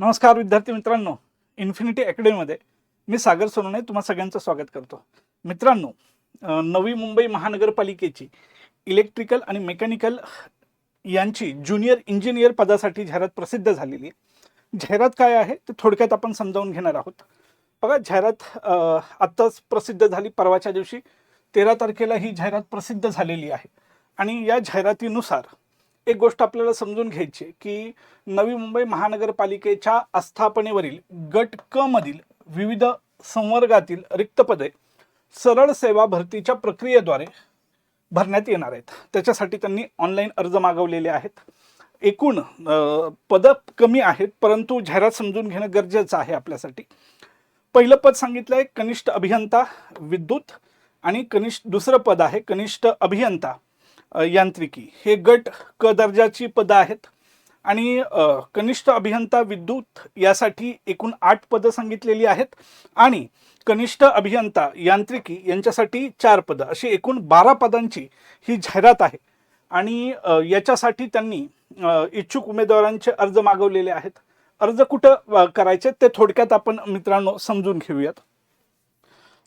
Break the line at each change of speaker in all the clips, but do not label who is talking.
नमस्कार विद्यार्थी मित्रांनो. इन्फिनिटी अकॅडमीमध्ये मी सागर सोनवणे तुम्हा सगळ्यांचं स्वागत करतो. मित्रांनो नवी मुंबई महानगरपालिकेची इलेक्ट्रिकल आणि मेकॅनिकल यांची ज्युनियर इंजिनियर पदासाठी जाहिरात प्रसिद्ध झालेली आहे. जाहिरात काय आहे ते थोडक्यात आपण समजावून घेणार आहोत. बघा जाहिरात आत्ताच प्रसिद्ध झाली. परवाच्या दिवशी तेरा तारखेला ही जाहिरात प्रसिद्ध झालेली आहे. आणि या जाहिरातीनुसार एक गोष्ट आपल्याला समजून घ्यायची आहे की नवी मुंबई महानगरपालिकेच्या आस्थापनेवरील गट क मधील विविध संवर्गातील रिक्त पदे सरळ सेवा भरतीच्या प्रक्रियेद्वारे भरण्यात येणार आहेत. त्याच्यासाठी त्यांनी ऑनलाईन अर्ज मागवलेले आहेत. एकूण पदं कमी आहेत परंतु जाहिरात समजून घेणं गरजेचं आहे आपल्यासाठी. पहिलं पद सांगितलं आहे कनिष्ठ अभियंता विद्युत आणि कनिष्ठ दुसरं पद आहे कनिष्ठ अभियंता. यांत्रिकी. हे गट क दर्जाची पदं आहेत आणि कनिष्ठ अभियंता विद्युत यासाठी एकूण आठ पदं सांगितलेली आहेत आणि कनिष्ठ अभियंता यांत्रिकी यांच्यासाठी चार पदं. अशी एकूण बारा पदांची ही जाहिरात आहे. आणि याच्यासाठी त्यांनी इच्छुक उमेदवारांचे अर्ज मागवलेले आहेत. अर्ज कुठं करायचे ते थोडक्यात आपण मित्रांनो समजून घेऊयात.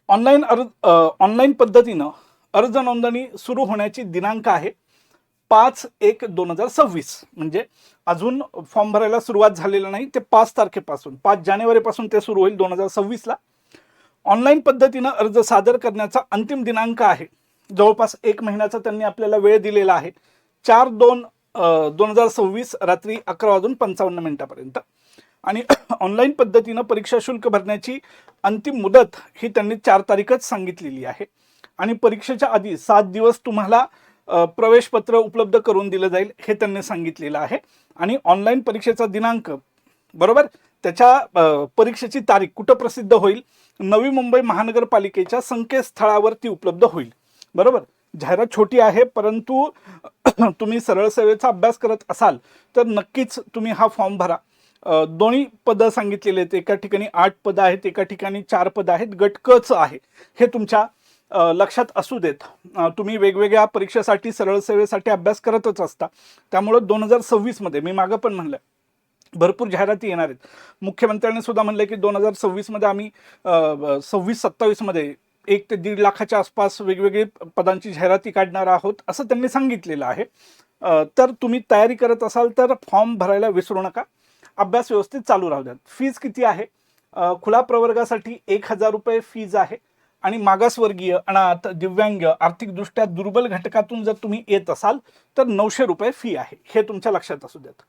ऑनलाईन अर्ज ऑनलाईन पद्धतीनं अर्ज नोंदणी सुरू होण्याची दिनांक आहे पाच एक दोन हजार सव्वीस. म्हणजे अजून फॉर्म भरायला सुरुवात झालेला नाही ते पाच तारखेपासून पाच जानेवारीपासून ते सुरू होईल दोन हजार सव्वीसला. ऑनलाईन पद्धतीनं अर्ज सादर करण्याचा अंतिम दिनांक आहे. जवळपास एक महिन्याचा त्यांनी आपल्याला वेळ दिलेला आहे. चार दोन दोन हजार सव्वीस रात्री अकरा वाजून पंचावन्न मिनिटापर्यंत. आणि ऑनलाईन पद्धतीनं परीक्षा शुल्क भरण्याची अंतिम मुदत ही त्यांनी चार तारीखच सांगितलेली आहे. आणि परीक्षेच्या आधी सात दिवस तुम्हाला प्रवेशपत्र उपलब्ध करून दिलं जाईल हे त्यांनी सांगितलेलं आहे. आणि ऑनलाईन परीक्षेचा दिनांक बरोबर? त्याच्या परीक्षेची तारीख कुठं प्रसिद्ध होईल? नवी मुंबई महानगरपालिकेच्या संकेतस्थळावर ती उपलब्ध होईल. बरोबर? जाहिरात छोटी आहे परंतु तुम्ही सरळ सेवेचा अभ्यास करत असाल तर नक्कीच तुम्ही हा फॉर्म भरा. दोन्ही पदं सांगितलेले आहेत. एका ठिकाणी आठ पदं आहेत एका ठिकाणी चार पदं आहेत. गट कच आहे. हे तुमच्या लक्षात असू देत. तुम्ही वेगवेगळ्या परीक्षेसाठी सरळ सेवेसाठी अभ्यास करतच असता. त्यामुळं दोन हजार सव्वीसमध्ये मी मागं पण म्हणलं भरपूर जाहिराती येणार आहेत. मुख्यमंत्र्यांनी सुद्धा म्हणलं की दोन हजार सव्वीसमध्ये आम्ही सव्वीस सत्तावीसमध्ये एक ते दीड लाखाच्या आसपास वेगवेगळी पदांची जाहिराती काढणार आहोत असं त्यांनी सांगितलेलं आहे. तर तुम्ही तयारी करत असाल तर फॉर्म भरायला विसरू नका. अभ्यास व्यवस्थित चालू राहू द्यात. फीज किती आहे? खुला प्रवर्गासाठी एक हजार रुपये फीज आहे. आणि मागासवर्गीय अनाथ दिव्यांग आर्थिकदृष्ट्या दुर्बल घटकातून जर तुम्ही येत असाल तर नऊशे रुपये फी आहे. हे तुमच्या लक्षात असू देत.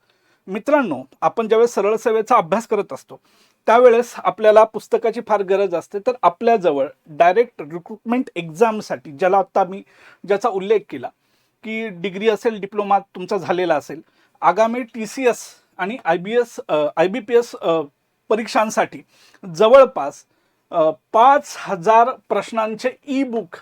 मित्रांनो आपण ज्यावेळेस सरळ सेवेचा अभ्यास करत असतो त्यावेळेस आपल्याला पुस्तकाची फार गरज असते. तर आपल्याजवळ डायरेक्ट रिक्रुटमेंट एक्झामसाठी ज्याला आत्ता मी ज्याचा उल्लेख केला की डिग्री असेल डिप्लोमा तुमचा झालेला असेल आगामी टी सी एस आणि I B S I B P S परीक्षांसाठी जवळपास पाच हजार प्रश्नांचे ई बुक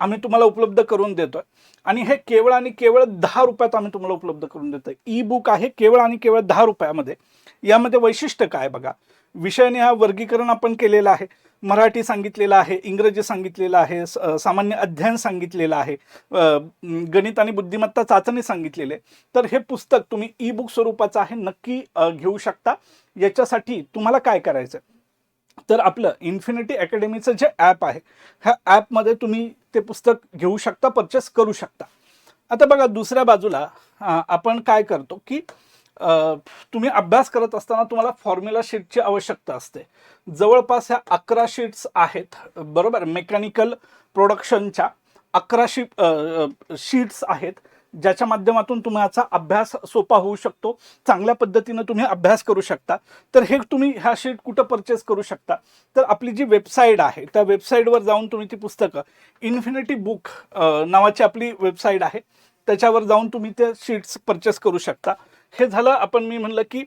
आम्ही तुम्हाला उपलब्ध करून देतोय. आणि हे केवळ आणि केवळ दहा रुपयात आम्ही तुम्हाला उपलब्ध करून देतोय. ई बुक आहे केवळ आणि केवळ दहा रुपयामध्ये. यामध्ये वैशिष्ट्य काय बघा? विषयाने हा वर्गीकरण आपण केलेलं आहे. मराठी सांगितलेलं आहे इंग्रजी सांगितलेलं आहे सामान्य अध्ययन सांगितलेलं आहे गणित आणि बुद्धिमत्ता चाचणी सांगितलेले आहे. तर हे पुस्तक तुम्ही ई बुक स्वरूपाचं आहे नक्की घेऊ शकता. याच्यासाठी तुम्हाला काय करायचं तर आपलं इन्फिनिटी अकॅडमीचं जे ॲप आहे ह्या ॲपमध्ये तुम्ही ते पुस्तक घेऊ शकता परचेस करू शकता. आता बघा दुसऱ्या बाजूला आपण काय करतो की तुम्ही अभ्यास करत असताना तुम्हाला फॉर्म्युला शीटची आवश्यकता असते. जवळपास ह्या अकरा शीट्स आहेत बरोबर? मेकॅनिकल प्रोडक्शनच्या अकरा शीट शीट्स आहेत. ज्याच्या माध्यमातून तुम्हाला अभ्यास सोपा होऊ शकतो चांगल्या पद्धतीनं तुम्ही अभ्यास करू शकता. तर हे तुम्ही ह्या शीट कुठं परचेस करू शकता? तर आपली जी वेबसाईट आहे त्या वेबसाईटवर जाऊन तुम्ही ती पुस्तकं इन्फिनिटी बुक नावाची आपली वेबसाईट आहे त्याच्यावर जाऊन तुम्ही त्या शीट्स परचेस करू शकता. हे झालं आपण मी म्हणलं की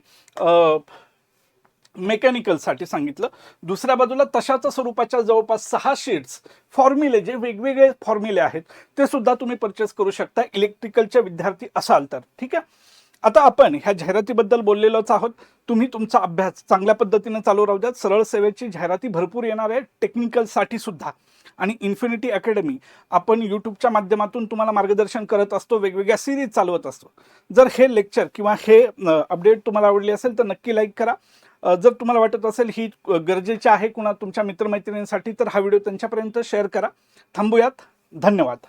मेकॅनिकलसाठी सांगितलं. दुसऱ्या बाजूला तशाच स्वरूपाच्या जवळपास सहा शीट्स फॉर्म्युले जे वेगवेगळे फॉर्म्युले आहेत ते सुद्धा तुम्ही परचेस करू शकता. इलेक्ट्रिकलचे विद्यार्थी असाल तर. ठीक आहे? आता आपण ह्या जाहिरातीबद्दल बोललेलोच आहोत. तुम्ही तुमचा अभ्यास चांगल्या पद्धतीने चालू राहू द्यात. सरळ सेवेची जाहिराती भरपूर येणार आहे. टेक्निकलसाठी सुद्धा. आणि इन्फिनिटी अकॅडमी आपण यूट्यूबच्या माध्यमातून तुम्हाला मार्गदर्शन करत असतो. वेगवेगळ्या सिरीज चालवत असतो. जर हे लेक्चर किंवा हे अपडेट तुम्हाला आवडली असेल तर नक्की लाईक करा. जर तुम्हाला वाटत असेल ही गरजेची आहे कुणा तुमच्या मित्रमैत्रिणींसाठी तर हा व्हिडिओ त्यांच्यापर्यंत शेअर करा. थांबूयात. धन्यवाद.